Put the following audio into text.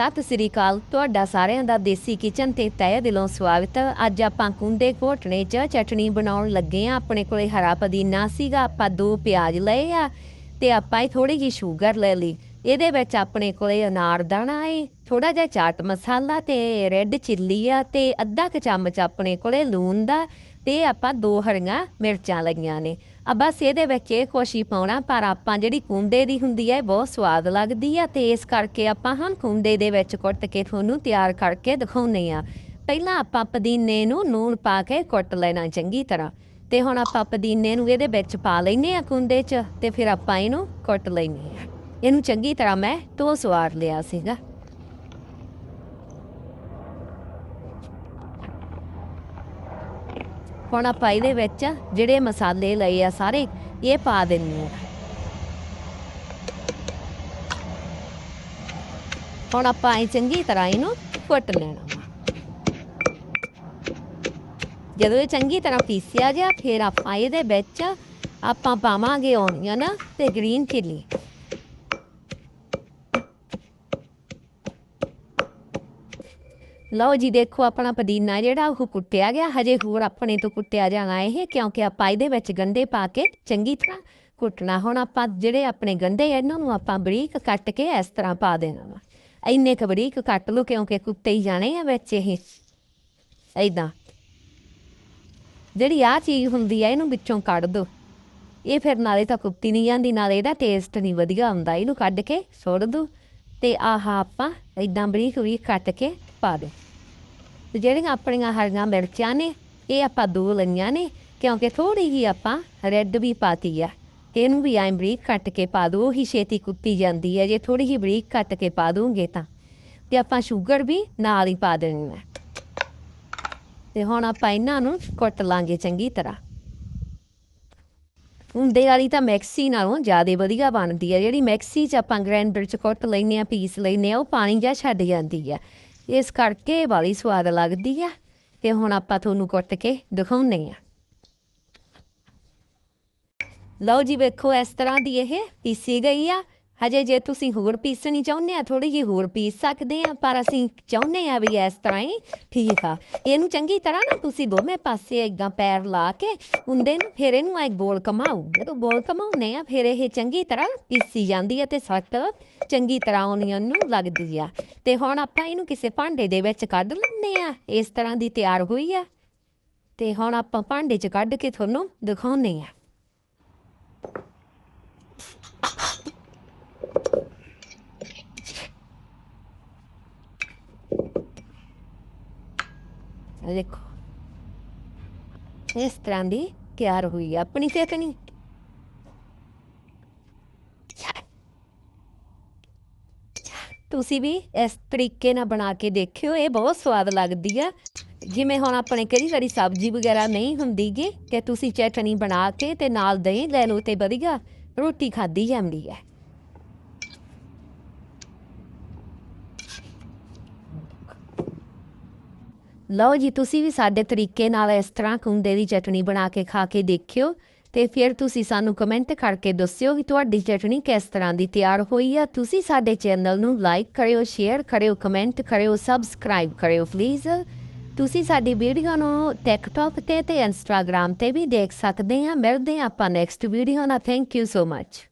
ਸਤਿ ਸ੍ਰੀ ਅਕਾਲ। ਤੁਹਾਡਾ ਸਾਰਿਆਂ ਦਾ ਦੇਸੀ ਕਿਚਨ ਤੇ ਤਹਿ ਦਿਲੋਂ ਸਵਾਗਤ। ਅੱਜ ਆਪਾਂ ਕੁੰਡੇ ਘੋਟਣੇ 'ਚ ਚਟਣੀ ਬਣਾਉਣ ਲੱਗੇ ਆ। ਆਪਣੇ ਕੋਲੇ ਹਰਾ ਪੁਦੀਨਾ ਸੀਗਾ, ਆਪਾਂ ਦੋ ਪਿਆਜ਼ ਲਏ ਆ ਤੇ ਆਪਾਂ ਹੀ ਥੋੜੀ ਜਿਹੀ ਸ਼ੂਗਰ ਲੈ ਲਈ। ਇਹਦੇ ਵਿੱਚ ਆਪਣੇ ਕੋਲੇ ਅਨਾਰਦਾਣਾ ਏ ਥੋੜਾ ਜਿਹਾ ਚਾਟ ਮਸਾਲਾ ਤੇ ਰੈੱਡ ਚਿੱਲੀ ਆ ਤੇ ਅੱਧਾ ਕੁ ਚਮਚ ਆਪਣੇ ਕੋਲੇ ਲੂਣ ਦਾ ਤੇ ਆਪਾਂ ਦੋ ਹਰੀਆਂ ਮਿਰਚਾਂ ਲਈਆਂ ਨੇ। ਆ ਬਸ ਇਹਦੇ ਵਿੱਚ ਇਹ ਖੁਸ਼ੀ ਪਾਉਣਾ, ਪਰ ਆਪਾਂ ਜਿਹੜੀ ਕੁੰਡੇ ਦੀ ਹੁੰਦੀ ਹੈ ਬਹੁਤ ਸਵਾਦ ਲੱਗਦੀ ਆ ਤੇ ਇਸ ਕਰਕੇ ਆਪਾਂ ਹਾਂ ਕੁੰਡੇ ਦੇ ਵਿੱਚ ਕੁੱਟ ਕੇ ਤੁਹਾਨੂੰ ਤਿਆਰ ਕਰਕੇ ਦਿਖਾਉਂਦੇ ਆ ਪਹਿਲਾਂ ਆਪਾਂ ਪੁਦੀਨੇ ਨੂੰ ਨੂਣ ਪਾ ਕੇ ਕੁੱਟ ਲੈਣਾ ਚੰਗੀ ਤਰ੍ਹਾਂ। ਤੇ ਹੁਣ ਆਪਾਂ ਪੁਦੀਨੇ ਨੂੰ ਇਹਦੇ ਵਿੱਚ ਪਾ ਲੈਨੇ ਆ ਕੁੰਡੇ 'ਚ ਤੇ ਫਿਰ ਆਪਾਂ ਇਹਨੂੰ ਕੁੱਟ ਲੈਨੇ ਆ ਇਹਨੂੰ ਚੰਗੀ ਤਰ੍ਹਾਂ ਮੈਂ ਧੋ ਸਵਾਰ ਲਿਆ ਸੀਗਾ। ਹੁਣ ਆਪਾਂ ਇਹਦੇ ਵਿੱਚ ਜਿਹੜੇ ਮਸਾਲੇ ਲਏ ਆ ਸਾਰੇ, ਇਹ ਪਾ ਦਿੰਨੇ ਆ। ਹੁਣ ਆਪਾਂ ਇਹ ਚੰਗੀ ਤਰ੍ਹਾਂ ਇਹਨੂੰ ਕੁੱਟ ਲੈਣਾ ਜਦੋਂ ਇਹ ਚੰਗੀ ਤਰ੍ਹਾਂ ਪੀਸਿਆ ਗਿਆ ਫਿਰ ਆਪਾਂ ਇਹਦੇ ਵਿੱਚ ਆਪਾਂ ਪਾਵਾਂਗੇ ਓਨੀਅਨ ਤੇ ਗ੍ਰੀਨ ਚਿੱਲੀ ਲਓ ਜੀ, ਦੇਖੋ ਆਪਣਾ ਪੁਦੀਨਾ ਜਿਹੜਾ, ਉਹ ਕੁੱਟਿਆ ਗਿਆ। ਹਜੇ ਹੋਰ ਆਪਣੇ ਤੋਂ ਕੁੱਟਿਆ ਜਾਣਾ ਇਹ, ਕਿਉਂਕਿ ਆਪਾਂ ਇਹਦੇ ਵਿੱਚ ਗੰਡੇ ਪਾ ਕੇ ਚੰਗੀ ਤਰ੍ਹਾਂ ਕੁੱਟਣਾ। ਹੁਣ ਆਪਾਂ ਜਿਹੜੇ ਆਪਣੇ ਗੰਡੇ ਇਹਨਾਂ ਨੂੰ ਆਪਾਂ ਬਰੀਕ ਕੱਟ ਕੇ ਇਸ ਤਰ੍ਹਾਂ ਪਾ ਦੇਣਾ ਵਾ। ਇੰਨੇ ਕੁ ਬਰੀਕ ਕੱਟ ਲਓ, ਕਿਉਂਕਿ ਕੁੱਤੇ ਹੀ ਜਾਣੇ ਆ ਵਿੱਚ ਇਹ। ਐਦਾਂ ਜਿਹੜੀ ਆ ਚੀਜ਼ ਹੁੰਦੀ ਆ, ਇਹਨੂੰ ਵਿੱਚੋਂ ਕੱਢ ਦੋ। ਇਹ ਫਿਰ ਨਾਲੇ ਤਾਂ ਕੁੱਤੀ ਨਹੀਂ ਜਾਂਦੀ ਨਾਲੇ ਇਹਦਾ ਟੇਸਟ ਨਹੀਂ ਵਧੀਆ ਹੁੰਦਾ ਇਹਨੂੰ ਕੱਢ ਕੇ ਸੁੱਟ ਦੋ। ਤੇ ਆਹ ਆਪਾਂ ਇਦਾਂ ਬਰੀਕ ਬਰੀਕ ਕੱਟ ਕੇ ਪਾ ਦਿਓ। ਤੇ ਜਿਹੜੀਆਂ ਆਪਣੀਆਂ ਹਰੀਆਂ ਮਿਰਚਾਂ ਨੇ, ਇਹ ਆਪਾਂ ਦੋ ਲਈਆਂ ਨੇ, ਕਿਉਂਕਿ ਥੋੜੀ ਹੀ ਆਪਾਂ ਰੈੱਡ ਵੀ ਪਾਤੀ ਆ। ਇਹਨੂੰ ਵੀ ਐਂ ਬਰੀਕ ਕੱਟ ਕੇ ਪਾ ਦੋ ਉਹੀ ਛੇਤੀ ਕੁੱਤੀ ਜਾਂਦੀ ਹੈ ਜੇ ਥੋੜੀ ਹੀ ਬਰੀਕ ਕੱਟ ਕੇ ਪਾ ਦੂੰਗੇ ਤਾਂ। ਤੇ ਆਪਾਂ ਸ਼ੂਗਰ ਵੀ ਨਾਲ ਹੀ ਪਾ ਦੇਣੀ ਹੈ ਤੇ ਹੁਣ ਆਪਾਂ ਇਹਨਾਂ ਨੂੰ ਕੁੱਟ ਲਾਂਗੇ ਚੰਗੀ ਤਰ੍ਹਾਂ। ਹੁੰਦੇ ਵਾਲੀ ਤਾਂ ਮੈਕਸੀ ਨਾਲੋਂ ਜ਼ਿਆਦਾ ਵਧੀਆ ਬਣਦੀ ਹੈ ਜਿਹੜੀ ਮੈਕਸੀ 'ਚ ਆਪਾਂ ਗ੍ਰਾਈਂਡਰ 'ਚ ਕੁੱਟ ਲੈਨੇ ਆ, ਪੀਸ ਲੈਨੇ ਆ, ਉਹ ਪਾਣੀ ਜਾਂ ਛੱਡ ਜਾਂਦੀ ਹੈ ਇਸ ਕਰਕੇ ਇਹ ਵਾਲੀ ਸਵਾਦ ਲੱਗਦੀ ਆ। ਤੇ ਹੁਣ ਆਪਾਂ ਤੁਹਾਨੂੰ ਕੁੱਟ ਕੇ ਦਿਖਾਉਂਦੇ ਆ। ਲਓ ਜੀ, ਵੇਖੋ ਇਸ ਤਰ੍ਹਾਂ ਦੀ ਇਹ ਪੀਸੀ ਗਈ ਆ। ਹਜੇ ਜੇ ਤੁਸੀਂ ਹੋਰ ਪੀਸਣੀ ਚਾਹੁੰਦੇ ਆ ਥੋੜੀ ਜਿਹੀ ਹੋਰ ਪੀਸ ਸਕਦੇ ਆ, ਪਰ ਅਸੀਂ ਚਾਹੁੰਦੇ ਆ ਵੀ ਇਸ ਤਰ੍ਹਾਂ ਹੀ ਠੀਕ ਆ। ਇਹਨੂੰ ਚੰਗੀ ਤਰ੍ਹਾਂ ਨਾ ਤੁਸੀਂ ਦੋਵੇਂ ਪਾਸੇ ਇਦਾਂ ਪੈਰ ਲਾ ਕੇ ਹੁੰਦੇ ਨੂੰ ਫਿਰ ਇਹਨੂੰ ਇੱਕ ਬੋਲ ਕਮਾਓ ਜਦੋਂ ਬੋਲ ਕਮਾਉਨੇ ਆ, ਫਿਰ ਇਹ ਚੰਗੀ ਤਰ੍ਹਾਂ ਪੀਸੀ ਜਾਂਦੀ ਹੈ ਤੇ ਸੱਤ ਚੰਗੀ ਤਰ੍ਹਾਂ ਓਨੀਅਨ ਨੂੰ ਲੱਗਦੀ ਆ। ਤੇ ਹੁਣ ਆਪਾਂ ਇਹਨੂੰ ਕਿਸੇ ਭਾਂਡੇ ਦੇ ਵਿੱਚ ਕੱਢ ਲੈਂਦੇ ਆ। ਇਸ ਤਰ੍ਹਾਂ ਦੀ ਤਿਆਰ ਹੋਈ ਆ। ਤੇ ਹੁਣ ਆਪਾਂ ਭਾਂਡੇ 'ਚ ਕੱਢ ਕੇ ਤੁਹਾਨੂੰ ਦਿਖਾਉਂਦੇ ਆ। ਦੇਖੋ। ਇਸ ਤਰ੍ਹਾਂ ਦੀ ਤਿਆਰ ਹੋਈ ਆ ਆਪਣੀ ਚਟਣੀ ਤੁਸੀਂ ਵੀ ਇਸ ਤਰੀਕੇ ਨਾਲ ਬਣਾ ਕੇ ਦੇਖਿਓ, ਇਹ ਬਹੁਤ ਸਵਾਦ ਲੱਗਦੀ ਆ। ਜਿਵੇਂ ਹੁਣ ਆਪਣੇ ਕਈ ਵਾਰੀ ਸਬਜ਼ੀ ਵਗੈਰਾ ਨਹੀਂ ਹੁੰਦੀਗੀ ਤੇ ਤੁਸੀਂ ਚਟਨੀ ਬਣਾ ਕੇ ਤੇ ਨਾਲ ਦਹੀਂ ਲੈ ਲਓ ਤੇ ਵਧੀਆ, ਰੋਟੀ ਖਾਦੀ ਜਾਂਦੀ ਹੈ ਲਓ ਜੀ, ਤੁਸੀਂ ਵੀ ਸਾਡੇ ਤਰੀਕੇ ਨਾਲ ਇਸ ਤਰ੍ਹਾਂ ਕੁੰਦੇ ਦੀ ਚਟਣੀ ਬਣਾ ਕੇ ਖਾ ਕੇ ਦੇਖਿਓ ਤੇ ਫਿਰ ਤੁਸੀਂ ਸਾਨੂੰ ਕਮੈਂਟ ਕਰਕੇ ਦੱਸਿਓ ਕਿ ਤੁਹਾਡੀ ਚਟਣੀ ਕਿਸ ਤਰ੍ਹਾਂ ਦੀ ਤਿਆਰ ਹੋਈ ਆ। ਤੁਸੀਂ ਸਾਡੇ ਚੈਨਲ ਨੂੰ ਲਾਈਕ ਕਰਿਓ, ਸ਼ੇਅਰ ਕਰਿਓ, ਕਮੈਂਟ ਕਰਿਓ, ਸਬਸਕ੍ਰਾਈਬ ਕਰਿਓ ਪਲੀਜ਼। ਤੁਸੀਂ ਸਾਡੀ ਵੀਡੀਓ ਨੂੰ ਟਿਕਟੌਕ ਤੇ ਤੇ ਇੰਸਟਾਗ੍ਰam ਤੇ ਵੀ ਦੇਖ ਸਕਦੇ ਆ। ਮਿਲਦੇ ਹਾਂ ਆਪਾਂ ਨੈਕਸਟ ਵੀਡੀਓ ਨਾਲ। Thank you so much